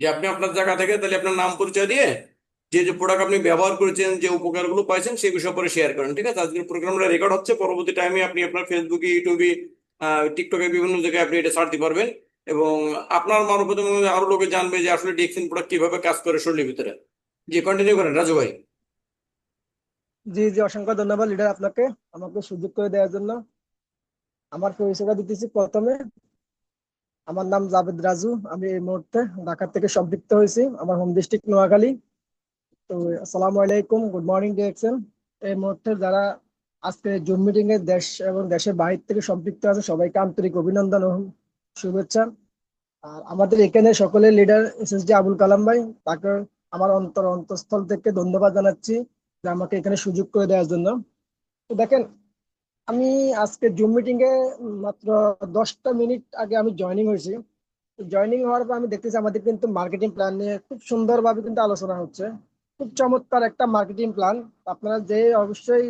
যে আপনি আপনার জায়গা থেকে তাহলে আপনার নাম পরিচয় দিয়ে যে যে প্রোডাক্ট আপনি ব্যবহার করেছেন, যে উপকারগুলো পাইছেন সেই বিষয় পরে শেয়ার করেন, ঠিক আছে? আজকের প্রোগ্রামটা রেকর্ড হচ্ছে, পরবর্তী টাইমে আপনি আপনার ফেসবুকে ইউটিউবে টিকটকে বিভিন্ন জায়গায় আপনি এটা ছাড় দিতে পারবেন এবং আপনার মারফত আরও লোকে জানবে যে আসলে ডিএক্সিন প্রোডাক্ট কীভাবে কাজ করে শরীরের ভিতরে। জি কন্টিনিউ করেন, রাজু ভাই। জি জি, অসংখ্য ধন্যবাদ লিডার আপনাকে, আমাকে সুযোগ করে দেওয়ার জন্য। আমার পরিচয়টা দিতেছি প্রথমে। আমার নাম জাভেদ রাজু, আমি এই মুহূর্তে ঢাকা থেকে সম্পৃক্ত হয়েছি, আমার হোম ডিস্ট্রিক্ট নোয়াখালী। তো, আসসালামু আলাইকুম গুড মর্নিং ডিরেকশন এই মুহূর্তে যারা আজকে জুম মিটিং এ দেশ এবং দেশের বাহির থেকে সম্পৃক্ত আছে সবাইকে আন্তরিক অভিনন্দন ও শুভেচ্ছা। আর আমাদের এখানে সকলের leader S S D Abul Kalam ভাই, তাকে আমার অন্তর অন্তঃস্থল থেকে ধন্যবাদ জানাচ্ছি যে আমাকে এখানে সুযোগ করে দেওয়ার জন্য। তো দেখেন আমি আজকে জুম মিটিং এ মাত্র দশটা মিনিট আগে আমি জয়েনিং হয়েছি। জয়েনিং হওয়ার পর আমি দেখতেছি আমাদের কিন্তু মার্কেটিং প্ল্যান নিয়ে খুব সুন্দরভাবে কিন্তু আলোচনা হচ্ছে। খুব চমৎকার একটা মার্কেটিং প্ল্যান আপনারা যে অবশ্যই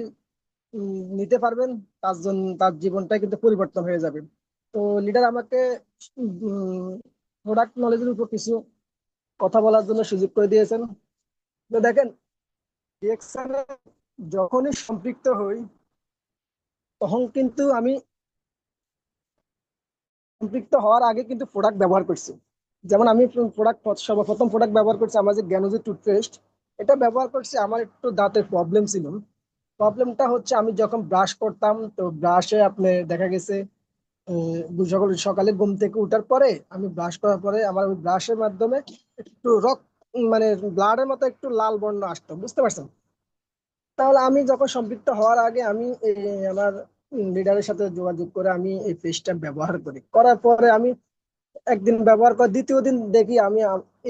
নিতে পারবেন, তার জন্য, তার জীবনটাই কিন্তু পরিবর্তন হয়ে যাবে। তো লিডার আমাকে প্রোডাক্ট নলেজের উপর কিছু কথা বলার জন্য সুযোগ করে দিয়েছেন। তো দেখেন যখনই সম্পৃক্ত হই তখন কিন্তু আমি সম্পৃক্ত হওয়ার আগে কিন্তু প্রোডাক্ট ব্যবহার করছি। যেমন আমি প্রোডাক্ট সর্বপ্রথম প্রোডাক্ট ব্যবহার করছি আমার যে জ্ঞানজি টুথপেস্ট এটা ব্যবহার করছি আমার একটু দাঁতের প্রবলেম ছিল। প্রবলেমটা হচ্ছে আমি যখন ব্রাশ করতাম, তো ব্রাশে আপনি দেখা গেছে সকাল, সকালে ঘুম থেকে উঠার পরে আমি ব্রাশ করার পরে আমার ওই ব্রাশের মাধ্যমে একটু রক্ত মানে ব্লাডের মতো একটু লাল বর্ণ আসতো, বুঝতে পারছেন? তাহলে আমি যখন সম্পৃক্ত হওয়ার আগে আমি আমার লিডারের সাথে যোগাযোগ করে আমি এই পেজটা ব্যবহার করি। করার পরে আমি একদিন ব্যবহার করে, দ্বিতীয় দিন দেখি আমি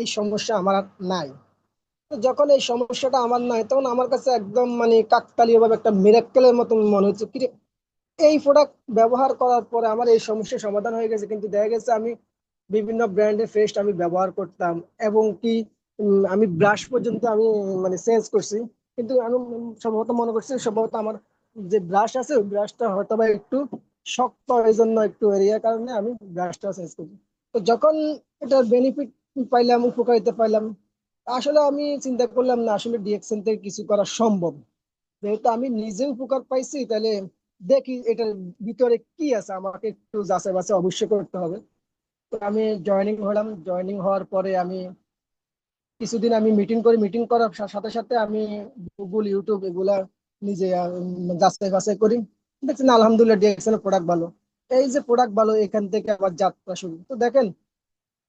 এই সমস্যা আমার নাই। যখন এই সমস্যাটা আমার নাই, তখন আমার কাছে একদম মানে কাকতালীয় ভাবে একটা মিরাক্কেলের মতো মনে হচ্ছে কি এই প্রোডাক্ট ব্যবহার করার পরে আমার এই সমস্যার সমাধান হয়ে গেছে। কিন্তু দেখা গেছে আমি বিভিন্ন ব্র্যান্ডের পেস্ট আমি ব্যবহার করতাম এবং কি আমি ব্রাশ পর্যন্ত আমি মানে চেঞ্জ করছি। কিন্তু আমি সম্ভবত মনে করছি সম্ভবত আমার যে ব্রাশ আছে, ওই ব্রাশটা হয়তো বা একটু শক্ত এই জন্য একটু এরিয়ার কারণে আমি ব্রাশটা চেঞ্জ করি তো যখন এটার বেনিফিট পাইলাম, উপকারিতা পাইলাম, আসলে আমি চিন্তা করলাম না, আসলে ডিএক্সএন থেকে কিছু করা সম্ভব। যেহেতু আমি নিজে উপকার পাইছি, তাহলে দেখি এটার ভিতরে কি আছে, আমাকে একটু যাচাই বাছাই অবশ্যই করতে হবে। তো আমি জয়েনিং হলাম জয়েনিং হওয়ার পরে আমি কিছুদিন আমি মিটিং করি মিটিং করার সাথে সাথে আমি গুগল ইউটিউব এগুলা নিজে যাচাই বাছাই করি। দেখছি না আলহামদুলিল্লাহ ডিএক্সএন এর প্রোডাক্ট ভালো। এই যে প্রোডাক্ট ভালো, এখান থেকে আবার যাত্রা শুরু। তো দেখেন,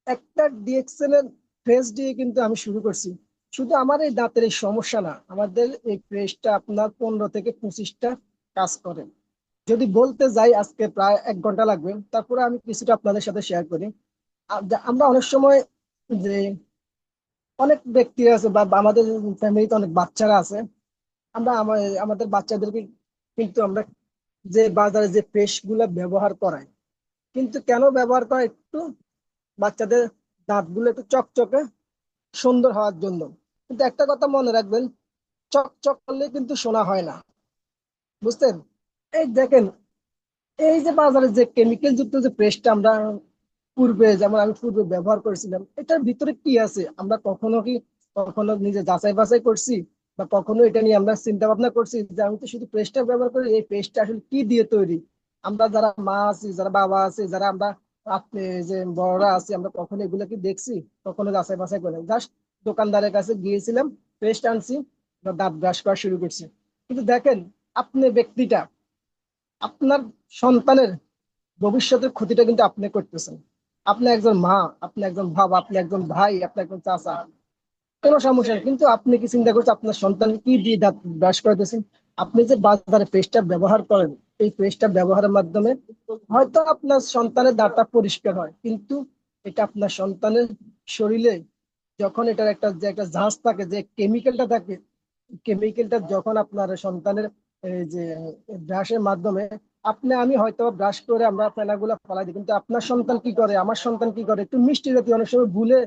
একটা ডিএক্সএল এর ফেস দিয়ে কিন্তু আমি শুরু করছি। শুধু আমার এই দাঁতের এই সমস্যা না, আমাদের এই ফ্রেশটা আপনার পনেরো থেকে পঁচিশটা কাজ করে। যদি বলতে যাই, আজকে প্রায় এক ঘণ্টা লাগবে। তারপরে আমি কিছুটা আপনাদের সাথে শেয়ার করি। আমরা অনেক সময় যে অনেক ব্যক্তি আছে, বা আমাদের ফ্যামিলিতে অনেক বাচ্চারা আছে। আমরা আমাদের বাচ্চাদেরকে কিন্তু আমরা যে বাজারে যে পেস্টগুলা ব্যবহার করাই। কিন্তু কেন ব্যবহার করা একটু বাচ্চাদের দাঁতগুলো একটু চকচকে সুন্দর হওয়ার জন্য। কিন্তু একটা কথা মনে রাখবেন, চকচক করলে কিন্তু শোনা হয় না। বুঝছেন? এই দেখেন, এই যে বাজারে যে কেমিক্যাল যুক্ত যে পেস্টটা আমরা পূর্বে যেমন আমি পূর্বে ব্যবহার করেছিলাম, এটার ভিতরে কি আছে? আমরা কখনো কি কখনো নিজে যাচাই বাছাই করছি বা কখনো এটা নিয়ে আমরা চিন্তা ভাবনা করছি যে আমি তো শুধু পেস্টটা ব্যবহার করি, এই পেস্টটা আসলে কি দিয়ে তৈরি? আমরা যারা মা আছি, যারা বাবা আছে, যারা আমরা আপনি যে বড়রা আছি, আমরা কখনো এগুলো কি দেখছি? কখনো যাচাই বাছাই করে জাস্ট দোকানদারের কাছে গিয়েছিলাম পেস্ট আনছি বা দাঁত ব্রাশ করা শুরু করছি। কিন্তু দেখেন, আপনি ব্যক্তিটা, আপনার সন্তানের ভবিষ্যতের ক্ষতিটা কিন্তু আপনি করতেছেন। আপনি একজন মা, আপনি একজন বাবা, আপনি একজন ভাই, আপনি একজন চাচা, কোনো সমস্যা নেই। কিন্তু আপনি কি চিন্তা করছেন, আপনার সন্তান কি দিয়ে দাঁত ব্রাশ করতেছেন আপনি যে বাজারে পেস্টটা ব্যবহার করেন, এই পেস্টটা ব্যবহারের মাধ্যমে হয়তো আপনার সন্তানের দাঁতটা পরিষ্কার হয়, কিন্তু এটা আপনার সন্তানের শরীরে যখন এটার একটা যে একটা ঝাঁজ থাকে, যে কেমিক্যালটা থাকে কেমিক্যালটা যখন আপনার সন্তানের যে, ব্রাশের মাধ্যমে আপনি, আমি হয়তো ব্রাশ করে আমরা ফেনাগুলো ফেলাই দিই, কিন্তু আপনার সন্তান কি করে, আমার সন্তান কি করে? একটু মিষ্টি জাতীয় অনেক সময় ভুলে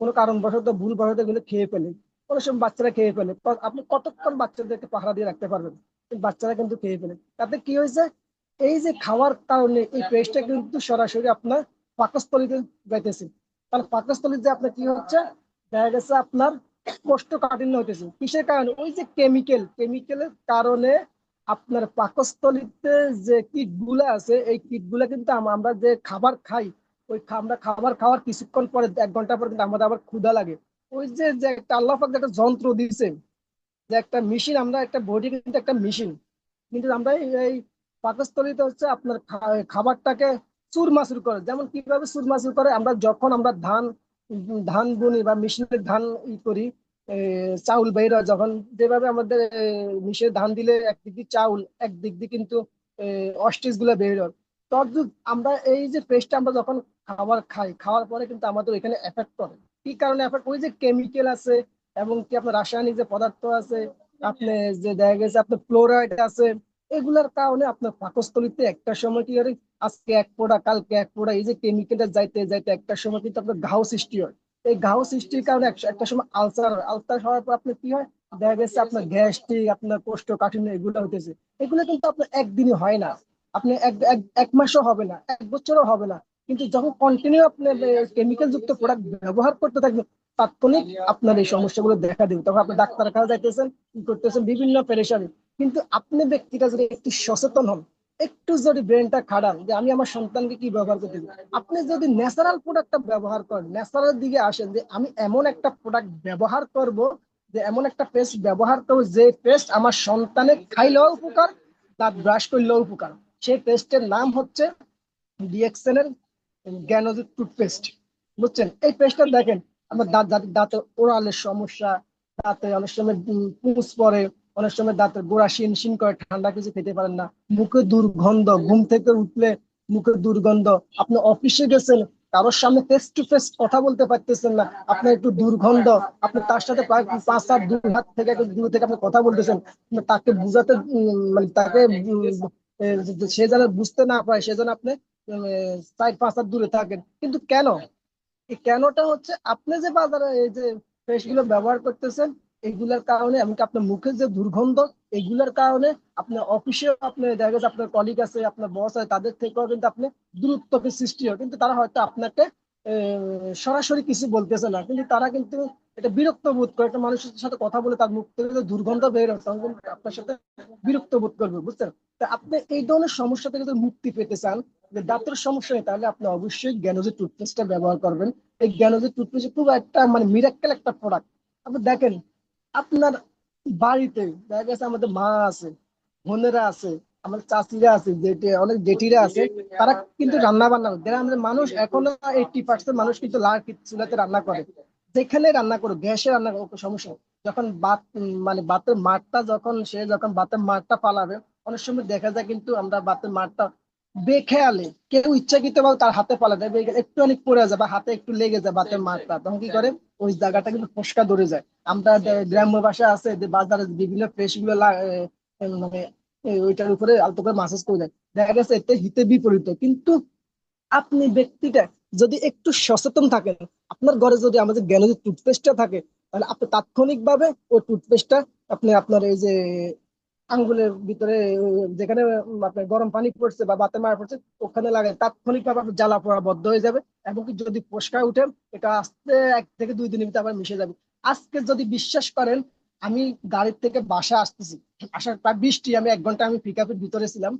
কোনো কারণবশত ভুল বশত এগুলো খেয়ে ফেলে। অনেক সময় বাচ্চারা খেয়ে ফেলে। আপনি কতক্ষণ বাচ্চাদেরকে পাহারা দিয়ে রাখতে পারবেন? বাচ্চারা কিন্তু খেয়ে ফেলে। তাতে কি হয়েছে? এই যে খাওয়ার কারণে এই পেস্টটা কিন্তু সরাসরি আপনার পাকস্থলীতে যাইতেছে। তাহলে পাকস্থলীর যে আপনার কি হচ্ছে? দেখা গেছে আপনার কোষ্ঠকাঠিন্য হইতেছে। কিসের কারণে? ওই যে কেমিক্যাল কেমিক্যালের কারণে আপনার পাকস্থলীতে যে কীটগুলা আছে, এই কীটগুলা কিন্তু আমরা যে খাবার খাই, ওই আমরা খাবার খাওয়ার কিছুক্ষণ পরে, এক ঘণ্টা পরে কিন্তু আমাদের আবার ক্ষুধা লাগে। ওই যে যে একটা আল্লাহ একটা যন্ত্র দিয়েছে যে একটা মেশিন আমরা একটা বডি কিন্তু একটা মেশিন কিন্তু আমরা এই- পাকস্থলীতে হচ্ছে আপনার খাবারটাকে চুরমাচুর করে। যেমন কীভাবে চুরমাচুর করে, আমরা যখন আমরা ধান ধান বুনি বা মেশিনের ধান ই করি চাউল হয় যখন। যেভাবে আমাদের মিশে ধান দিলে এক দিক দিয়ে চাউল একদিক দিয়ে কিন্তু অস্টিসগুলো বের হয়। আমরা এই যে পেস্টটা আমরা যখন খাবার খাই, খাওয়ার পরে কিন্তু আমাদের এখানে এফেক্ট করে কি কারণে এফেক্ট ওই যে কেমিক্যাল আছে এবং কি আপনার রাসায়নিক যে পদার্থ আছে, আপনি যে দেখা গেছে আপনার ক্লোরাইড আছে, এগুলার কারণে আপনার পাকস্থলীতে একটা সময় কি করে আজকে এক ফোঁটা, কালকে এক ফোঁটা, এই যে কেমিক্যালটা যাইতে যাইতে একটা সময় কিন্তু আপনার ঘাও সৃষ্টি হয়। এই ঘাও সৃষ্টির কারণে একটা সময় আলসার আলসার হওয়ার পর আপনার কি হয়? দেখা গেছে আপনার গ্যাস্ট্রিক, আপনার কোষ্ঠকাঠিন্য এগুলো হইতেছে। এগুলো কিন্তু আপনার একদিনই হয় না। আপনি এক মাসও হবে না, এক বছরও হবে না। কিন্তু যখন কন্টিনিউ আপনি কেমিক্যাল যুক্ত প্রোডাক্ট ব্যবহার করতে থাকবেন, তাৎক্ষণিক আপনার এই সমস্যাগুলো দেখা দেবে। তখন আপনি ডাক্তার কাছে যাইতেছেন, কি করতেছেন? বিভিন্ন পেরেশানি কিন্তু আপনি ব্যক্তিটা যদি একটু সচেতন হন একটু যদি ব্রেনটা খাড়ান যে আমি আমার সন্তানকে কি ব্যবহার করতে আপনি যদি ন্যাচারাল প্রোডাক্টটা ব্যবহার করেন ন্যাচারাল দিকে আসেন যে আমি এমন একটা প্রোডাক্ট ব্যবহার করব, যে এমন একটা পেস্ট ব্যবহার করব, যে পেস্ট আমার সন্তানের খাইলেও উপকার দাঁত ব্রাশ করলেও উপকার। সেই পেস্টের নাম হচ্ছে ডিএক্সএন এর জ্ঞানজিৎ টুথপেস্ট বুঝছেন? এই পেস্টটা দেখেন, আমার দাঁত দাঁত দাঁতে ওরালের সমস্যা, দাঁতে অনেক সময় পুঁজ পড়ে অনেক সময় দাঁতের গোড়া শিন শিন করে ঠান্ডা কিছু খেতে পারেন না। মুখে দুর্গন্ধ ঘুম থেকে উঠলে মুখে দুর্গন্ধ। আপনি অফিসে গেছেন কারোর সামনে ফেস টু ফেস কথা বলতে পারতেছেন না। আপনার একটু দুর্গন্ধ আপনি তার সাথে পাঁচ সাত দুই হাত থেকে একটু দূর থেকে আপনি কথা বলতেছেন তাকে বুঝাতে মানে তাকে সে যেন বুঝতে না পারে সেজন্য আপনি উম, এ, চার পাঁচ হাত দূরে থাকেন। কিন্তু কেন? কেনটা হচ্ছে আপনি যে বাজারে এই যে ফ্রেশগুলো ব্যবহার করতেছেন এগুলার কারণে, এমনকি আপনার মুখের যে দুর্গন্ধ, এগুলার কারণে আপনার অফিসে আপনি দেখা গেছে আপনার কলিগ আছে, আপনার বস আছে, তাদের থেকেও কিন্তু আপনি দূরত্বকে সৃষ্টি হয়। কিন্তু তারা হয়তো আপনাকে সরাসরি কিছু বলতেছে না। কিন্তু তারা কিন্তু এটা বিরক্ত বোধ করে। একটা মানুষের সাথে কথা বলে তার মুখ থেকে দুর্গন্ধ বের কিন্তু আপনার সাথে বিরক্ত বোধ করবে, বুঝছেন? তা আপনি এই ধরনের সমস্যা থেকে যদি মুক্তি পেতে চান, যে দাঁতের সমস্যা হয় তাহলে আপনি অবশ্যই জ্ঞানজি টুথপেস্টটা ব্যবহার করবেন। এই জ্ঞানজি টুথপেস্ট খুব একটা মানে মিরাক্কেল একটা প্রোডাক্ট আপনি দেখেন আপনার বাড়িতে, দেখা গেছে আমাদের মা আছে, বোনেরা আছে, আমাদের চাচিরা আছে, জেঠে, অনেক জেঠিরা আছে, তারা কিন্তু রান্না বান্না গ্রামের মানুষ, এখনও এইটি পার্সেন্ট মানুষ কিন্তু লাল চুলাতে রান্না করে। যেখানে রান্না করো গ্যাসে রান্না করো সমস্যা যখন বাত মানে বাতের মাঠটা যখন, সে যখন বাতের মাঠটা পালাবে, অনেক সময় দেখা যায় কিন্তু আমরা বাতের মাঠটা বেখেয়ালে। কেউ ইচ্ছাকৃত ভাবে তার হাতে পালা দেয় একটু অনেক পড়ে যায় বা হাতে একটু লেগে যায় বাতের মাঠটা তখন কি করে? ওই জায়গাটা কিন্তু ফসকা ধরে যায়। আমরা দে- গ্রাম্য ভাষা আছে যে বাজারে বিভিন্ন ফ্রেশগুলো মানে ওইটার উপরে আলতো করে মাসাজ করে দেয়। দেখা গেছে এতে হিতে বিপরীত। কিন্তু আপনি ব্যক্তিটা যদি একটু সচেতন থাকেন আপনার ঘরে যদি আমাদের জ্ঞানের টুথপেস্টটা থাকে তাহলে আপনি তাৎক্ষণিক ভাবে ওই টুথপেস্টটা আপনি আপনার এই যে আঙ্গুলের ভিতরে, যেখানে আপনার গরম পানি পড়ছে বা বাতে মারা পড়ছে, ওখানে লাগায় তাৎক্ষণিক ভাবে জ্বালা পোড়া বদ্ধ হয়ে যাবে এবং কি যদি ফসকা উঠেন এটা আস্তে এক থেকে দুই দিনের ভিতরে আবার মিশে যাবে। আজকে যদি বিশ্বাস করেন, আমি গাড়ির থেকে বাসা আসতেছি, আসার প্রায় বৃষ্টি, আমি এক ঘণ্টা আমি পিক আপের ভিতরে ছিলাম।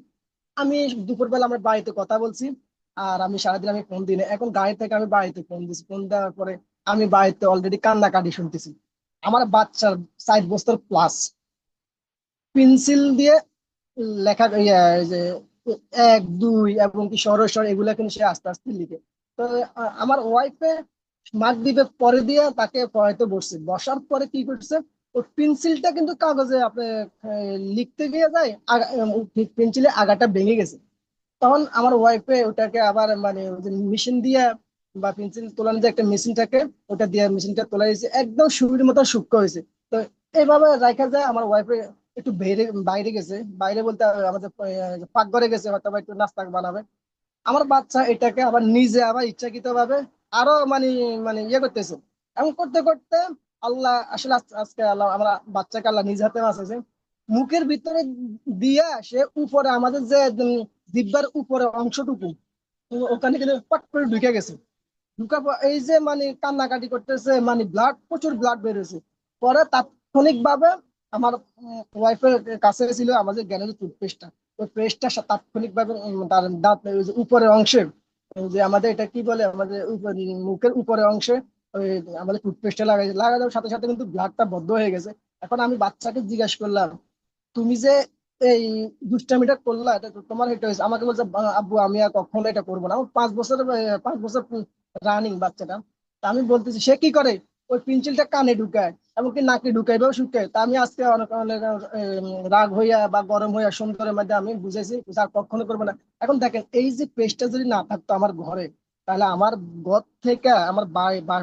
আমি দুপুরবেলা আমার বাড়িতে কথা বলছি, আর আমি সারাদিন আমি ফোন দিই না। এখন গাড়ি থেকে আমি বাড়িতে ফোন দিছি ফোন দেওয়ার পরে আমি বাড়িতে অলরেডি কান্নাকাটি শুনতেছি। আমার বাচ্চার সাইড বস্তর প্লাস পেন্সিল দিয়ে লেখা যে এক, দুই এবং কি সরস্বর এগুলা কিন্তু সে আস্তে আস্তে লিখে। তো আমার ওয়াইফে মার্ক দিবে পরে দিয়ে তাকে পড়াইতে বসছে। বসার পরে কি করছে ওই পেন্সিলটা কিন্তু কাগজে আপনি লিখতে গিয়ে যায়, আগা পেন্সিলে আগাটা ভেঙে গেছে। তখন আমার ওয়াইফে ওটাকে আবার মানে মেশিন দিয়ে বা পেন্সিল তোলার যে একটা মেশিন থাকে, ওটা দিয়ে মেশিনটা তোলা হয়েছে। একদম সুবির মতো সূক্ষ্ম হয়েছে। তো এইভাবে রাখা যায় আমার ওয়াইফে একটু বাইরে বাইরে গেছে। বাইরে বলতে আমাদের পাকঘরে গেছে, হয়তো একটু নাস্তা বানাবে। আমার বাচ্চা এটাকে আবার নিজে আবার ইচ্ছাকৃত ভাবে আরও মানে মানে ইয়ে করতেছে। এমন করতে করতে আল্লাহ, আসলে আজকে আল্লাহ, আমরা বাচ্চাকে আল্লাহ নিজ হাতে বাঁচাছে মুখের ভিতরে দিয়া সে উপরে, আমাদের যে জিব্বার উপরে অংশটুকু ওখানে কিন্তু পট করে ঢুকে গেছে। ঢুকা এই যে মানে কান্নাকাটি করতেছে মানে ব্লাড প্রচুর ব্লাড বেরোছে পরে তাৎক্ষণিক ভাবে আমার ওয়াইফের কাছে ছিল আমাদের গ্যানেলের টুথপেস্টটা ওই পেস্টটা তাৎক্ষণিক ভাবে দাঁত উপরের অংশে যে আমাদের এটা কি বলে, আমাদের মুখের উপরের অংশে আমাদের টুথপেস্টটা লাগাই লাগানোর সাথে সাথে কিন্তু ব্লাডটা বদ্ধ হয়ে গেছে। এখন আমি বাচ্চাকে জিজ্ঞাসা করলাম, তুমি যে এই দুষ্টামিটা করলা, এটা তোমার এটা হয়েছে? আমাকে বলছে আব্বু, আমি আর কখনো এটা করব না। পাঁচ বছর পাঁচ বছর রানিং বাচ্চাটা। আমি বলতেছি, সে কি করে? ওই পেন্সিলটা কানে ঢুকায়। এমনকি নাকি ঢুকায় বা শুকায় তা আমি আজকে অনেক অনেক রাগ হইয়া বা গরম হইয়া সুন্দরের মধ্যে আমি বুঝেছি স্যার কখনো করব না। এখন দেখেন, এই যে পেস্টটা যদি না থাকতো আমার ঘরে, তাহলে আমার ঘর থেকে, আমার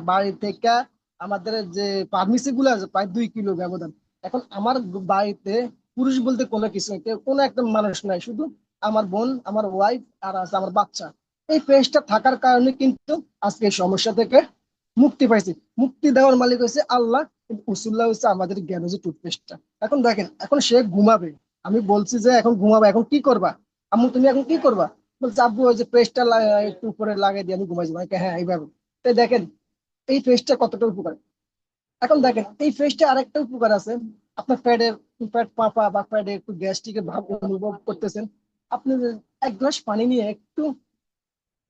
বাড়ি থেকে আমাদের যে ফার্মেসি গুলো আছে, প্রায় দুই কিলো ব্যবধান। এখন আমার বাড়িতে পুরুষ বলতে কোনো কিছু নেই কোনো একটা মানুষ নাই। শুধু আমার বোন, আমার ওয়াইফ আর আছে আমার বাচ্চা। এই পেস্টটা থাকার কারণে কিন্তু আজকে সমস্যা থেকে মুক্তি পাইছি। মুক্তি দেওয়ার মালিক হয়েছে আল্লাহ। কিন্তু উসুল্লাহ হচ্ছে আমাদের জ্ঞান হচ্ছে টুথপেস্টটা এখন দেখেন, এখন সে ঘুমাবে। আমি বলছি যে এখন ঘুমাবে, এখন কি করবা? আম্মু, তুমি এখন কি করবা? বলছে, আব্বু, ওই যে পেস্টটা একটু উপরে লাগিয়ে দিয়ে আমি ঘুমাই যাব। হ্যাঁ এইভাবে। তাই দেখেন, এই পেস্টটা কতটা উপকার? এখন দেখেন, এই ফেসটা আরেকটা উপকার আছে। আপনার প্যাডের প্যাড পাপা বা প্যাডে একটু গ্যাস্ট্রিকের ভাব অনুভব করতেছেন। আপনি এক গ্লাস পানি নিয়ে একটু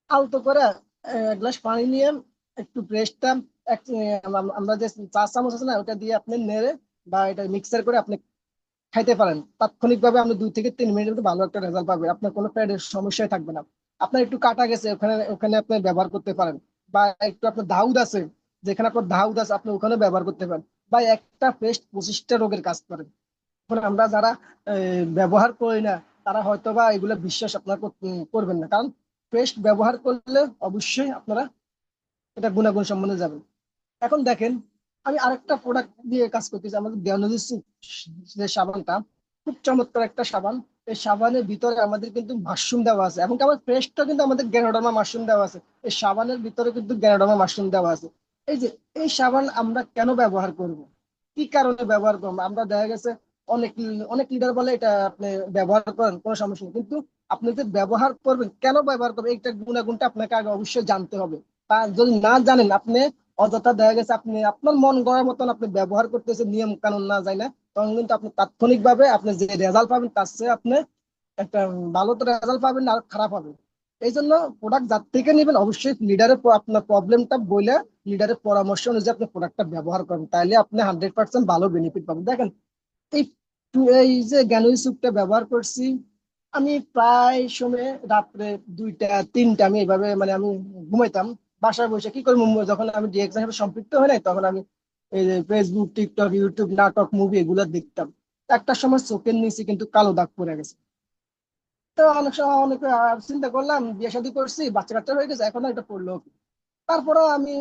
আলতো করে এক গ্লাস পানি নিয়ে একটু ব্রেস্টটা আমরা যে চা চামচ আছে না, ওটা দিয়ে আপনি নেড়ে বা এটা মিক্সার করে আপনি খাইতে পারেন। তাৎক্ষণিকভাবে আপনি দুই থেকে তিন মিনিটের মধ্যে ভালো একটা রেজাল্ট পাবেন। আপনার কোনো প্যাডের সমস্যাই থাকবে না। আপনার একটু কাটা গেছে, ওখানে ওখানে আপনি ব্যবহার করতে পারেন। বা একটু আপনার দাউদ আছে, যেখানে আপনার দাউদ আছে, আপনি ওখানে ব্যবহার করতে পারেন। বা একটা পেস্ট পঁচিশটা রোগের কাজ করে এখন আমরা যারা ব্যবহার করি না, তারা হয়তো বা এগুলো বিশ্বাস আপনারা করবেন না। কারণ পেস্ট ব্যবহার করলে অবশ্যই আপনারা এটা গুণাগুণ সম্বন্ধে যাবেন এখন দেখেন, আমি আরেকটা প্রোডাক্ট দিয়ে কাজ করতেছি, আমাদের জ্ঞানদী যে সাবানটা, খুব চমৎকার একটা সাবান। এই সাবানের ভিতরে আমাদের কিন্তু মাশরুম দেওয়া আছে। এবং আমার পেস্টটা কিন্তু আমাদের গ্যানোডামা মাশরুম দেওয়া আছে। এই সাবানের ভিতরে কিন্তু গ্যানোডামা মাশরুম দেওয়া আছে। এই যে, এই সাবান আমরা কেন ব্যবহার করব? কি কারণে ব্যবহার করব? আমরা দেখা গেছে অনেক অনেক লিডার বলে এটা আপনি ব্যবহার করেন, কোনো সমস্যা নেই। কিন্তু আপনি যে ব্যবহার করবেন, কেন ব্যবহার করবেন, এইটা গুণাগুণটা আপনাকে আগে অবশ্যই জানতে হবে। তা যদি না জানেন, আপনি অযথা দেখা গেছে আপনি, আপনার মন গড়ার মতন আপনি ব্যবহার করতেছেন, নিয়ম কানুন না যায় না। তখন কিন্তু আপনি তাৎক্ষণিক ভাবে আপনি যে রেজাল্ট পাবেন, তার চেয়ে আপনি একটা ভালো তো রেজাল্ট পাবেন আর খারাপ হবে। এই জন্য প্রোডাক্ট যার থেকে নেবেন অবশ্যই লিডারের আপনার প্রবলেমটা বলে লিডারের পরামর্শ অনুযায়ী আপনি প্রোডাক্টটা ব্যবহার করেন তাহলে আপনি হান্ড্রেড পার্সেন্ট ভালো বেনিফিট পাবেন। দেখেন, এই এই যে জ্ঞানই স্যুপটা ব্যবহার করছি, আমি প্রায় সময় রাত্রে দুইটা, তিনটা আমি এইভাবে মানে আমি ঘুমাইতাম। বাসায় বসে কি করব? যখন আমি ডিএক্সাম সাথে সম্পৃক্ত হই নাই, তখন আমি এই যে ফেসবুক টিকটক ইউটিউব নাটক মুভি এগুলো দেখতাম। একটা সময় চোখের নিচে কিন্তু কালো দাগ পড়ে গেছে। তো অনেক সময় অনেক চিন্তা করলাম, বিয়ে শাদী করছি, বাচ্চা কাচ্চা হয়ে গেছে, এখন এটা পড়ল? তারপরে আমি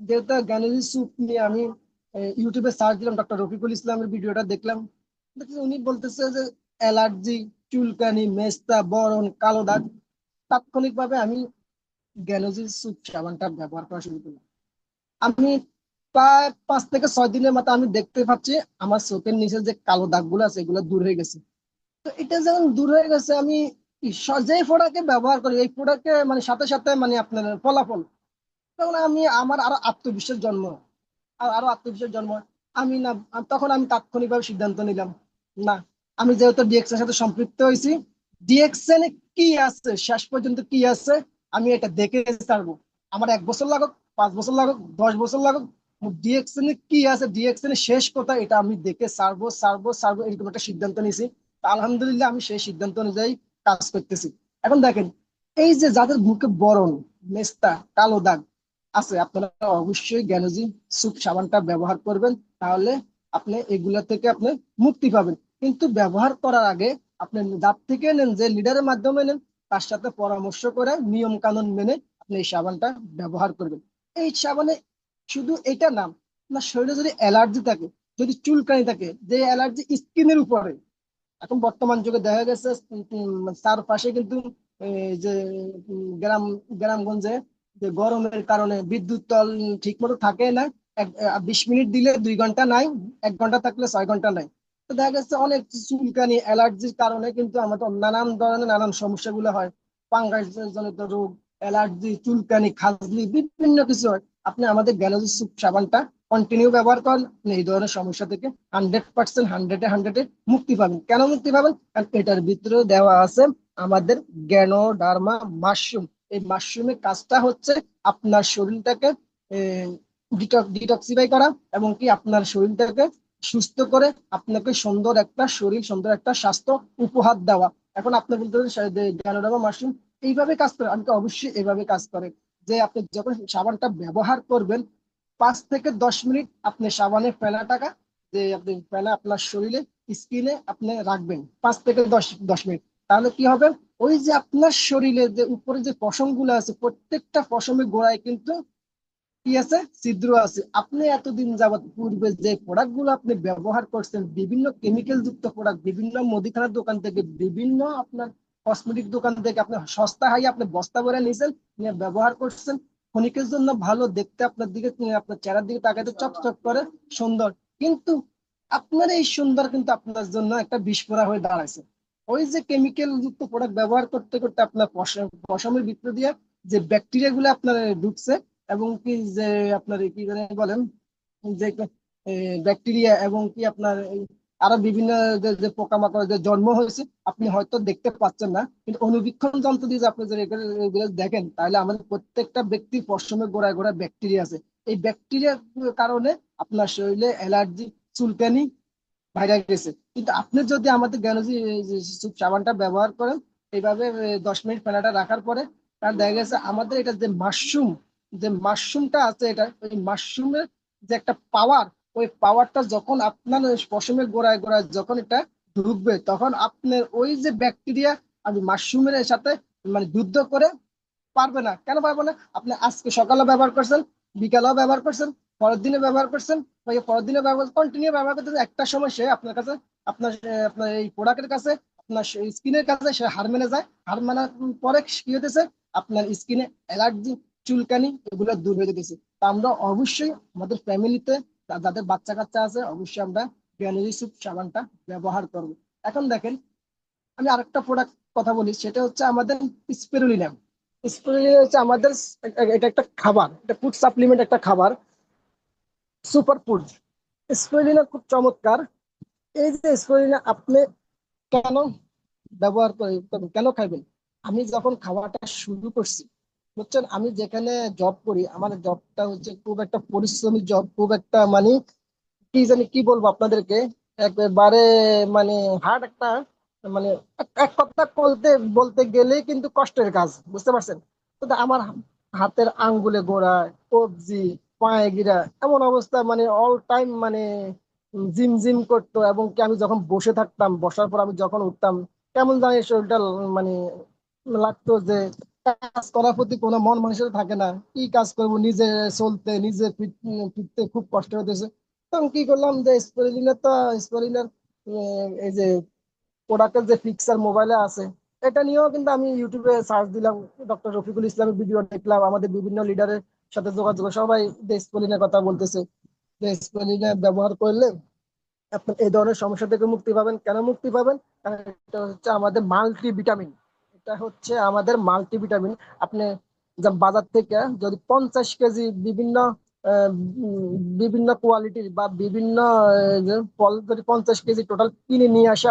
যেহেতু জ্ঞানেরি স্যুপ নিয়ে আমি ইউটিউবে সার্চ দিলাম ডক্টর রফিকুল ইসলামের ভিডিওটা দেখলাম। দেখছি উনি বলতেছে যে, অ্যালার্জি, চুলকানি, মেস্তা, বরণ, কালো দাগ। তাৎক্ষণিকভাবে আমি সাবানটা ব্যবহার করা শুরু করলাম। আমি প্রায় পাঁচ থেকে ছয় দিনের আমি দেখতে পাচ্ছি, আমার চোখের নিচে যে কালো দাগগুলো আছে, এগুলো দূর হয়ে গেছে। তো এটা যখন দূর হয়ে গেছে, আমি যে ব্যবহার করি, এই মানে সাথে সাথে মানে আপনার ফলাফল। তখন আমি, আমার আরও আত্মবিশ্বাস জন্ম। আর আরও আত্মবিশ্বাস জন্ম। আমি না, তখন আমি তাৎক্ষণিকভাবে সিদ্ধান্ত নিলাম, না, আমি যেহেতু ডিএক্স এর সাথে সম্পৃক্ত হয়েছি ডিএক্সএন কি আছে? শেষ পর্যন্ত কি আছে? আমি এটা দেখে ছাড়বো। আমার এক বছর লাগুক, পাঁচ বছর লাগুক, দশ বছর লাগুক ডিএক্সএন কি আছে? ডিএক্সএন শেষ কোথায় এটা আমি দেখে ছাড়বো ছাড়বো ছাড়বো, এরকম একটা সিদ্ধান্ত নিয়েছি। আলহামদুলিল্লাহ আমি সেই সিদ্ধান্ত অনুযায়ী কাজ করতেছি। এখন দেখেন, এই যে যাদের মুখে বরণ, মেস্তা, কালো দাগ আছে, আপনারা অবশ্যই গ্যানোজি সুপ সাবানটা ব্যবহার করবেন, তাহলে আপনি এগুলা থেকে আপনি মুক্তি পাবেন। কিন্তু ব্যবহার করার আগে আপনি যার থেকে নেন, যে লিডারের মাধ্যমে নেন তার সাথে পরামর্শ করে নিয়ম কানুন মেনে আপনি এই সাবানটা ব্যবহার করবেন। এই সাবানে শুধু এটা না, আপনার শরীরে যদি অ্যালার্জি থাকে, যদি চুলকানি থাকে, যে অ্যালার্জি স্কিনের উপরে, এখন বর্তমান যুগে দেখা গেছে তার পাশে কিন্তু যে গ্রাম, গ্রামগঞ্জে যে গরমের কারণে বিদ্যুৎ তল ঠিক মতো থাকে না বিশ মিনিট দিলে দুই ঘণ্টা নাই, এক ঘণ্টা থাকলে ছয় ঘণ্টা নাই। দেখা গেছে অনেক চুলকানি, অ্যালার্জির কারণে কিন্তু আমাদের নানান ধরনের নানান সমস্যাগুলো হয়। ফাঙ্গাস জনিত রোগ, অ্যালার্জি, চুলকানি, খাজলি, বিভিন্ন কিছু হয়। আপনি আমাদের গ্যালোজি সুপ সাবানটা কন্টিনিউ ব্যবহার করেন, আপনি এই ধরনের সমস্যা থেকে হান্ড্রেড পার্সেন্ট হান্ড্রেডে হান্ড্রেডে মুক্তি পাবেন। কেন মুক্তি পাবেন? কারণ এটার ভিতরে দেওয়া আছে আমাদের গ্যানো ডার্মা মাশরুম। এই মাশরুমের কাজটা হচ্ছে আপনার শরীরটাকে ডিটক্সিফাই করা এবং কি আপনার শরীরটাকে সুস্থ করে আপনাকে সুন্দর একটা শরীর, সুন্দর একটা স্বাস্থ্য উপহার দেওয়া। এখন আপনি বলতে পারেন মাশরুম এইভাবে কাজ করে। আমি অবশ্যই এইভাবে কাজ করে যে আপনি যখন সাবানটা ব্যবহার করবেন, পাঁচ থেকে দশ মিনিট আপনি সাবানের ফেনাটাকা যে আপনি ফেলা আপনার শরীরে, স্কিনে আপনি রাখবেন। পাঁচ থেকে দশ দশ মিনিট। তাহলে কি হবে? ওই যে আপনার শরীরে যে উপরে যে পশমগুলো আছে, প্রত্যেকটা পশমের গোড়ায় কিন্তু কি আছে? ছিদ্র আছে। আপনি এতদিন যাবত পূর্বে যে প্রোডাক্টগুলো আপনি ব্যবহার করছেন, বিভিন্ন কেমিক্যাল যুক্ত প্রোডাক্ট বিভিন্ন মুদিখানার দোকান থেকে, বিভিন্ন আপনার কসমেটিক দোকান থেকে আপনি সস্তা হাই আপনি বস্তা ভরে নিয়েছেন, নিয়ে ব্যবহার করছেন। ক্ষণিকের জন্য ভালো, দেখতে আপনার দিকে আপনার চেহারার দিকে তাকাতে চকচক করে, সুন্দর। কিন্তু আপনার এই সুন্দর কিন্তু আপনার জন্য একটা বিস্ফোরা হয়ে দাঁড়াইছে। ওই যে কেমিক্যাল যুক্ত প্রোডাক্ট ব্যবহার করতে করতে আপনার পশমের ভিতর দিয়ে যে ব্যাকটেরিয়া গুলো আপনার ঢুকছে এবং কি যে আপনার কি বলেন, যে ব্যাকটেরিয়া এবং কি আপনার আরও বিভিন্ন যে পোকামাকড় যে জন্ম হয়েছে, আপনি হয়তো দেখতে পাচ্ছেন না। কিন্তু অনুবীক্ষণ যন্ত্র দিয়ে আপনি যদি দেখেন, তাহলে আমাদের প্রত্যেকটা ব্যক্তির পশ্চিমে গোড়ায় গোড়ায় ব্যাকটেরিয়া আছে। এই ব্যাকটেরিয়ার কারণে আপনার শরীরে অ্যালার্জি, চুলকানি বাইরে গেছে। কিন্তু আপনি যদি আমাদের জ্ঞানজি সাবানটা ব্যবহার করেন, এইভাবে দশ মিনিট ফেনাটা রাখার পরে তার দেখা গেছে আমাদের এটা যে মাশরুম যে মাশরুমটা আছে এটা, ওই মাশরুমের যে একটা পাওয়ার ওই পাওয়ারটা যখন আপনার পশমের গোড়ায় গোড়ায় যখন এটা ঢুকবে, তখন আপনার ওই যে ব্যাকটেরিয়া আমি মাশরুমের সাথে মানে যুদ্ধ করে পারবে না। কেন পারবে না? আপনি আজকে সকালে ব্যবহার করছেন, বিকালেও ব্যবহার করছেন, পরের দিনে ব্যবহার করছেন পরের দিনে ব্যবহার কন্টিনিউ ব্যবহার করতে একটা সময় সে আপনার কাছে, আপনার আপনার এই প্রোডাক্টের কাছে, আপনার স্কিনের কাছে সে হার মেনে যায়। হার মানার পরে কি হতেছে আপনার স্কিনে অ্যালার্জি চুলকানি এগুলো দূর হয়ে যেতেছে। তা আমরা অবশ্যই আমাদের ফ্যামিলিতে যাদের বাচ্চা কাচ্চা আছে, অবশ্যই আমরা গ্যালারি সুপ সাবানটা ব্যবহার করব। এখন দেখেন, আমি আরেকটা প্রোডাক্ট কথা বলি, সেটা হচ্ছে আমাদের স্পিরুলিনাম স্পিরুলিনা হচ্ছে আমাদের এটা একটা খাবার, এটা ফুড সাপ্লিমেন্ট একটা খাবার সুপার ফুড স্পিরুলিনা খুব চমৎকার। এই যে স্পিরুলিনা আপনি কেন ব্যবহার করে, কেন খাইবেন? আমি যখন খাওয়াটা শুরু করছি বুঝছেন? আমি যেখানে জব করি, আমার জবটা হচ্ছে খুব একটা পরিশ্রমী জব খুব একটা মানে কি জানি কি বলব আপনাদেরকে? একবারে মানে হার্ড একটা মানে এক- কথা বলতে বলতে গেলে কিন্তু কষ্টের কাজ, বুঝতে পারছেন? আমার হাতের আঙ্গুলে গোড়ায় কবজি, পায়ে গিরা, এমন অবস্থা মানে অল টাইম মানে জিম জিম করতো এবং কি আমি যখন বসে থাকতাম, বসার পর আমি যখন উঠতাম, কেমন জানি শরীরটা মানে লাগতো যে কাজ করার প্রতি কোনো মন মানুষের থাকে না। কি কাজ করব? নিজে চলতে, নিজে ফিরতে খুব কষ্ট হতেছে তখন কি করলাম যে স্পেলিনের তো স্পেলিনের এই যে প্রোডাক্টের যে ফিক্সার মোবাইলে আছে, এটা নিয়েও কিন্তু আমি ইউটিউবে সার্চ দিলাম। ডক্টর রফিকুল ইসলামের ভিডিও দেখলাম। আমাদের বিভিন্ন লিডারের সাথে যোগাযোগ সবাই স্পেলিনের কথা বলতেছে। যে স্পেলিনে ব্যবহার করলে আপনি এই ধরনের সমস্যা থেকে মুক্তি পাবেন। কেন মুক্তি পাবেন? এটা হচ্ছে আমাদের মাল্টি ভিটামিন এটা হচ্ছে আমাদের মাল্টি ভিটামিন আপনি বাজার থেকে যদি পঞ্চাশ কেজি বিভিন্ন বিভিন্ন কোয়ালিটির বা বিভিন্ন যদি পঞ্চাশ কেজি টোটাল কিনে নিয়ে আসা,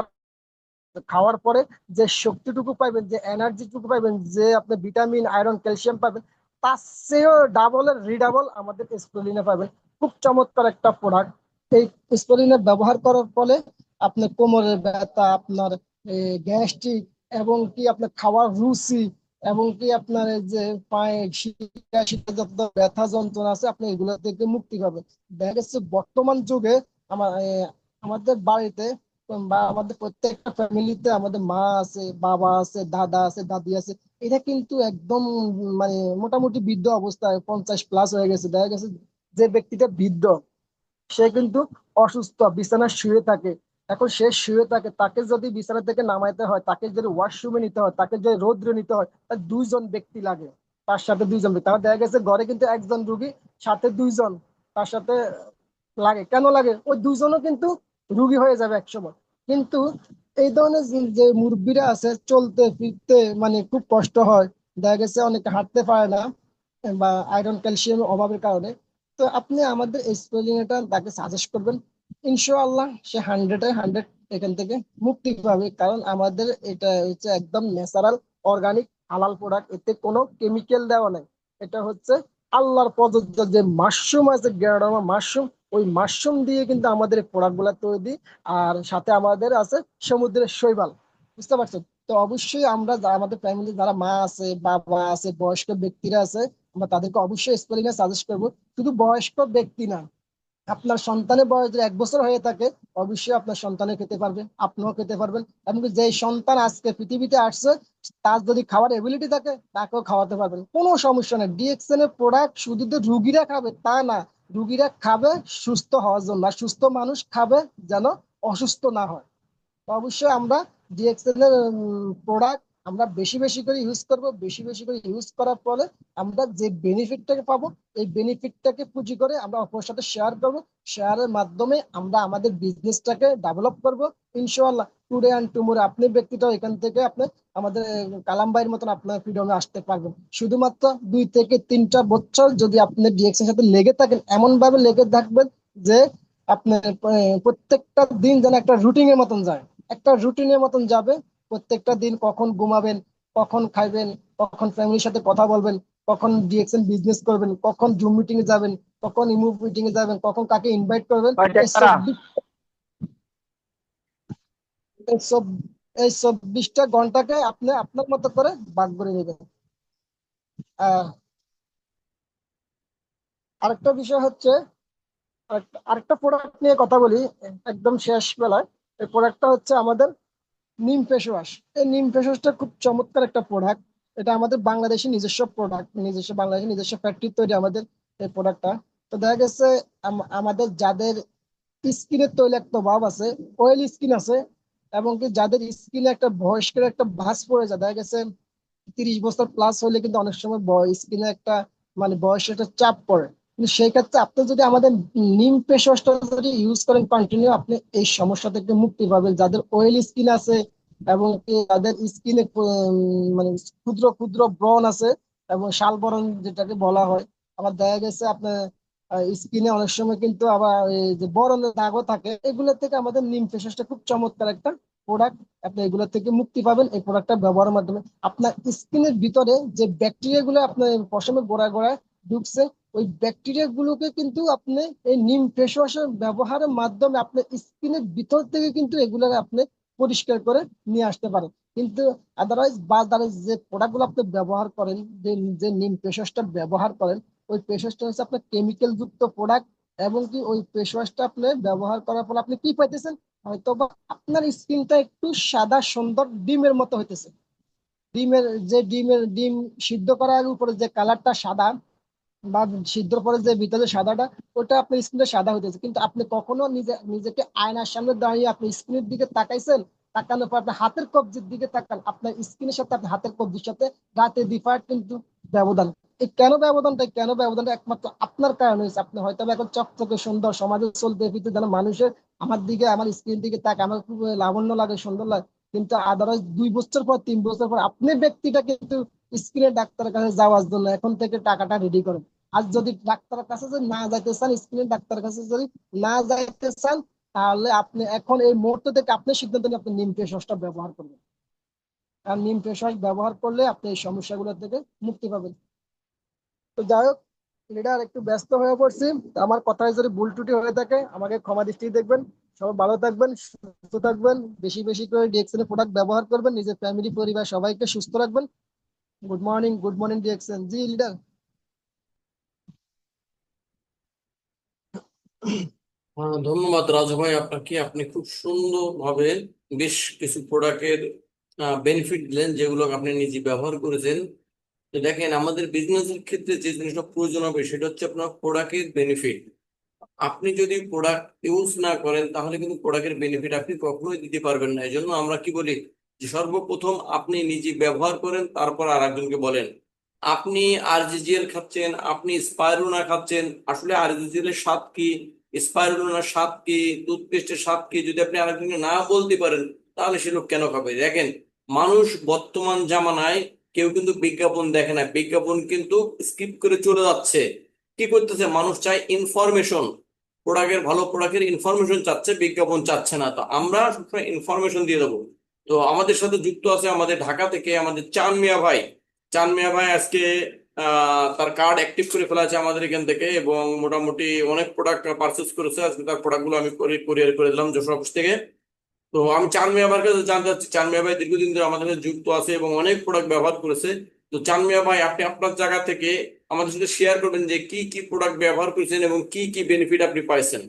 খাওয়ার পরে যে শক্তিটুকু পাইবেন, যে এনার্জিটুকু পাইবেন, যে আপনি ভিটামিন আয়রন ক্যালসিয়াম পাবেন, তার চেয়েও ডাবলের রিডাবল আমাদের স্প্রোলিনে পাবেন। খুব চমৎকার একটা প্রোডাক্ট এই স্প্রোলিনে ব্যবহার করার ফলে আপনার কোমরের ব্যথা, আপনার গ্যাস্ট্রিক এবং কি আপনার খাওয়ার রুচি এবং কি আপনার যে পায়ে যত ব্যথা যন্ত্রণা আছে, আপনি এগুলো থেকে মুক্তি পাবেন। দেখা যাচ্ছে বর্তমান যুগে আমার আমাদের বাড়িতে বা আমাদের প্রত্যেকটা ফ্যামিলিতে আমাদের মা আছে, বাবা আছে, দাদা আছে, দাদি আছে এটা কিন্তু একদম মানে মোটামুটি বৃদ্ধ অবস্থায় পঞ্চাশ প্লাস হয়ে গেছে। দেখা গেছে যে ব্যক্তিটা বৃদ্ধ, সে কিন্তু অসুস্থ, বিছানায় শুয়ে থাকে। এখন সে শুয়ে থাকে, তাকে যদি বিছানা থেকে নামাইতে হয়, তাকে যদি ওয়াশরুমে নিতে হয়, তাকে যদি রোদ্রে নিতে হয়, তার দুইজন ব্যক্তি লাগে, তার সাথে দুইজন ব্যক্তি। তাহলে দেখা গেছে ঘরে কিন্তু একজন রুগী, সাথে দুইজন তার সাথে লাগে। কেন লাগে? ওই দুইজনও কিন্তু রুগী হয়ে যাবে একসময়। কিন্তু এই ধরনের যে- মুরব্বীরা আছে, চলতে, ফিরতে মানে খুব কষ্ট হয়। দেখা গেছে অনেকে হাঁটতে পারে না বা আয়রন ক্যালসিয়াম অভাবের কারণে। তো আপনি আমাদের এই স্পেলিংটা তাকে সাজেস্ট করবেন। ইনশাআল্লাহ সে হান্ড্রেডে হান্ড্রেড এখান থেকে মুক্তি পাবে। কারণ আমাদের এটা হচ্ছে একদম ন্যাচারাল অর্গানিক হালাল প্রোডাক্ট এতে কোনো কেমিক্যাল দেওয়া নাই। এটা হচ্ছে আল্লাহর প্রদত্ত যে মাশরুম আছে গ্যারাডামা মাশরুম ওই মাশরুম দিয়ে কিন্তু আমাদের প্রোডাক্টগুলা তৈরি। আর সাথে আমাদের আছে সমুদ্রের শৈবাল। বুঝতে পারছেন? তো অবশ্যই আমরা আমাদের ফ্যামিলি যারা মা আছে, বাবা আছে, বয়স্ক ব্যক্তিরা আছে, আমরা তাদেরকে অবশ্যই স্পেলিং এ সাজেস্ট করব। শুধু বয়স্ক ব্যক্তি না আপনার সন্তানের বয়স যদি এক বছর হয়ে থাকে, অবশ্যই আপনার সন্তানে খেতে পারবে, আপনিও খেতে পারবেন। এমনকি যে সন্তান আজকে পৃথিবীতে আসছে, তার যদি খাওয়ার এবিলিটি থাকে, তাকেও খাওয়াতে পারবেন। কোনো সমস্যা নেই। ডিএক্সএন এর প্রোডাক্ট শুধু তো রুগীরা খাবে, তা না। রুগীরা খাবে সুস্থ হওয়ার জন্য। আর সুস্থ মানুষ খাবে যেন অসুস্থ না হয়। অবশ্যই আমরা ডিএক্সএল এর প্রোডাক্ট আমরা বেশি বেশি করে ইউজ করব, বেশি বেশি করে ইউজ করার ফলে আমরা যে বেনিফিটটাকে পাবো, এই বেনিফিটটাকে পুঁজি করে আমরা অপরের সাথে শেয়ার করব। শেয়ারের মাধ্যমে আমরা আমাদের বিজনেসটাকে ডেভেলপ করব। ইনশাআল্লাহ টুডে অ্যান্ড টুমোরো আপনি ব্যক্তিটাও এখান থেকে আপনি আমাদের কালাম ভাইয়ের মতন আপনার ফ্রিডমে আসতে পারবেন। শুধুমাত্র দুই থেকে তিনটা বছর যদি আপনি ডিএক্স সাথে লেগে থাকেন এমন ভাবে লেগে থাকবেন যে আপনার প্রত্যেকটা দিন যেন একটা রুটিনের মতন যায়। একটা রুটিনের মতন যাবে প্রত্যেকটা দিন কখন ঘুমাবেন কখন খাইবেন কখন ফ্যামিলির সাথে কথা বলবেন কখন ডিএক্সএন বিজনেস করবেন কখন জুম মিটিং এ যাবেন কখন ইমুভ মিটিং এ যাবেন কখন কাকে ইনভাইট করবেন এই এই চব্বিশটা ঘন্টাকে আপনি আপনার মতো করে ভাগ করে নেবেন। আরেকটা বিষয় হচ্ছে আরেকটা প্রোডাক্ট নিয়ে কথা বলি একদম শেষ বেলায়। এই প্রোডাক্টটা হচ্ছে আমাদের নিম ফেস ওয়াশ এই নিম ফেস ওয়াশটা খুব চমৎকার একটা প্রোডাক্ট এটা আমাদের বাংলাদেশের নিজস্ব প্রোডাক্ট নিজস্ব বাংলাদেশের নিজস্ব ফ্যাক্টরি তৈরি আমাদের এই প্রোডাক্টটা তো দেখা গেছে, আম- আমাদের যাদের স্কিনের তৈলাক্ত ভাব আছে অয়েল স্কিন আছে, এবং কি যাদের স্কিনে একটা বয়স্কের একটা ভাঁজ পড়ে যায়, দেখা গেছে তিরিশ বছর প্লাস হলে কিন্তু অনেক সময় স্কিনে একটা মানে বয়সের একটা চাপ পড়ে। কিন্তু সেই ক্ষেত্রে আপনি যদি আমাদের নিম ফেস যদি ইউজ করেন কন্টিনিউ আপনি এই সমস্যা থেকে মুক্তি পাবেন। যাদের অয়েল স্কিন আছে এবং কি যাদের স্কিনে মানে ক্ষুদ্র ক্ষুদ্র ব্রণ আছে এবং শালবরণ যেটাকে বলা হয়। আবার দেখা গেছে আপনার স্কিনে অনেক সময় কিন্তু আবার যে বরণের দাগও থাকে। এগুলো থেকে আমাদের নিম ফেস খুব চমৎকার একটা প্রোডাক্ট আপনি এগুলো থেকে মুক্তি পাবেন এই প্রোডাক্টটা ব্যবহারের মাধ্যমে। আপনার স্কিনের ভিতরে যে ব্যাকটেরিয়া গুলো আপনার পশমে গোড়ায় গোড়ায় ঢুকছে, ওই ব্যাকটেরিয়া গুলোকে কিন্তু আপনি এই নিম ফেস ওয়াশের ব্যবহারের মাধ্যমে আপনার স্কিনের ভিতর থেকে কিন্তু এগুলো আপনি পরিষ্কার করে নিয়ে আসতে পারেন। কিন্তু আদারওয়াইজ বাজারে যে প্রোডাক্টগুলো আপনি ব্যবহার করেন, যে যে নিম ফেস ওয়াশটা ব্যবহার করেন, ওই ফেস ওয়াশটা হচ্ছে আপনার কেমিক্যাল যুক্ত প্রোডাক্ট এবং কি ওই ফেস ওয়াশটা আপনি ব্যবহার করার ফলে আপনি কি পাইতেছেন? হয়তো বা আপনার স্কিনটা একটু সাদা, সুন্দর ডিমের মতো হইতেছে। ডিমের, যে ডিমের, ডিম সিদ্ধ করার উপরে যে কালারটা সাদা বা সিদ্ধর পরে যে ভিতরে সাদাটা, ওটা আপনার স্কিনটা সাদা হইতেছে। কিন্তু আপনি কখনো নিজে, নিজেকে আয়নার সামনে দাঁড়িয়ে আপনি স্কিনের দিকে তাকাইছেন, তাকানোর পর আপনার হাতের কবজির দিকে তাকান, আপনার স্কিনের সাথে আপনার হাতের কবজির সাথে রাতে ডিফারেন্ট কিন্তু ব্যবধান। এই কেন ব্যবধানটা কেন ব্যবধানটা একমাত্র আপনার কারণে হয়েছে। আপনি হয়তো এখন চকচকে সুন্দর, সমাজে চলতে ফিরতে যেন মানুষের আমার দিকে, আমার স্ক্রিন দিকে তাকে আমার খুব লাবণ্য লাগে, সুন্দর লাগে। কিন্তু আদারওয়াইজ দুই বছর পর, তিন বছর পর আপনি ব্যক্তিটা কিন্তু স্ক্রিনের ডাক্তারের কাছে যাওয়ার জন্য এখন থেকে টাকাটা রেডি করেন। আর যদি ডাক্তারের কাছে যদি না যাইতে চান স্ক্রিনের ডাক্তারের কাছে যদি না যাইতে চান, তাহলে আপনি এখন এই মুহূর্ত থেকে আপনি সিদ্ধান্ত নিয়ে আপনি নিম ওয়াশটা ব্যবহার করবেন। আর নিম ওয়াশ ব্যবহার করলে আপনি এই সমস্যাগুলো থেকে মুক্তি পাবেন। তো যাই হোক লিডার একটু ব্যস্ত হয়ে পড়ছি। আমার কথায় যদি ভুল ত্রুটি হয়ে থাকে, আমাকে ক্ষমা দৃষ্টি দেখবেন। সবাই ভালো থাকবেন, সুস্থ থাকবেন, বেশি বেশি করে ডিএক্সএন প্রোডাক্ট ব্যবহার করবেন, নিজের ফ্যামিলি পরিবার সবাইকে সুস্থ রাখবেন। Good morning good morning DXN জি লিডার ধন্যবাদ রাজু ভাই, আপনাকে আপনি খুব সুন্দরভাবে বেশ কিছু প্রোডাক্টের বেনিফিট দিলেন যেগুলো আপনি নিজে ব্যবহার করেছেন। দেখেন, আমাদের বিজনেসের ক্ষেত্রে যে জিনিসটা প্রয়োজন হবে সেটা হচ্ছে আপনার প্রোডাক্টের বেনিফিট আপনি যদি প্রোডাক্ট ইউজ না করেন, তাহলে কিন্তু প্রোডাক্টের বেনিফিট আপনি কখনোই দিতে পারবেন না। এই জন্য আমরা কি বলি সর্বপ্রথম আপনি নিজে ব্যবহার করেন, তারপর আর একজনকে বলেন, আপনি আরজিজিএল খাচ্ছেন, আপনি স্পাইরুনা খাচ্ছেন। আসলে আরজিজিএল এর স্বাদ কি? স্পাইরুনার স্বাদ কি? টুথপেস্টের স্বাদ কি? যদি আপনি আরেকজনকে না বলতে পারেন, তাহলে সে লোক কেন খাবে? দেখেন, মানুষ বর্তমান জামানায় কেউ কিন্তু বিজ্ঞাপন দেখে না। বিজ্ঞাপন কিন্তু স্কিপ করে চলে যাচ্ছে। কি করতেছে? মানুষ চায় ইনফরমেশন। প্রোডাক্টের ভালো প্রোডাক্টের ইনফরমেশন চাচ্ছে, বিজ্ঞাপন চাচ্ছে না। তো আমরা সবসময় ইনফরমেশন দিয়ে দেবো। তো আমাদের সাথে যুক্ত আছে আমাদের ঢাকা থেকে আমাদের চান মিয়া ভাই। চান মিয়া ভাই আজকে তার কার্ড অ্যাক্টিভ করে ফেলা আছে আমাদের এখান থেকে এবং মোটামুটি অনেক প্রোডাক্ট পারচেস করেছে। আজকে তার প্রোডাক্টগুলো আমি কুরিয়ার করে দিলাম যশোর অফিস থেকে। তো আমি চান মিয়া ভাইয়ের কাছে জানতে চাচ্ছি, চান মিয়া ভাই দীর্ঘদিন ধরে আমাদের সাথে যুক্ত আছে এবং অনেক প্রোডাক্ট ব্যবহার করেছে। তো চান মিয়া ভাই, আপনি আপনার জায়গা থেকে আমাদের সাথে শেয়ার করবেন যে কি কি প্রোডাক্ট ব্যবহার করেছেন এবং কি কি বেনিফিট আপনি পাইছেন।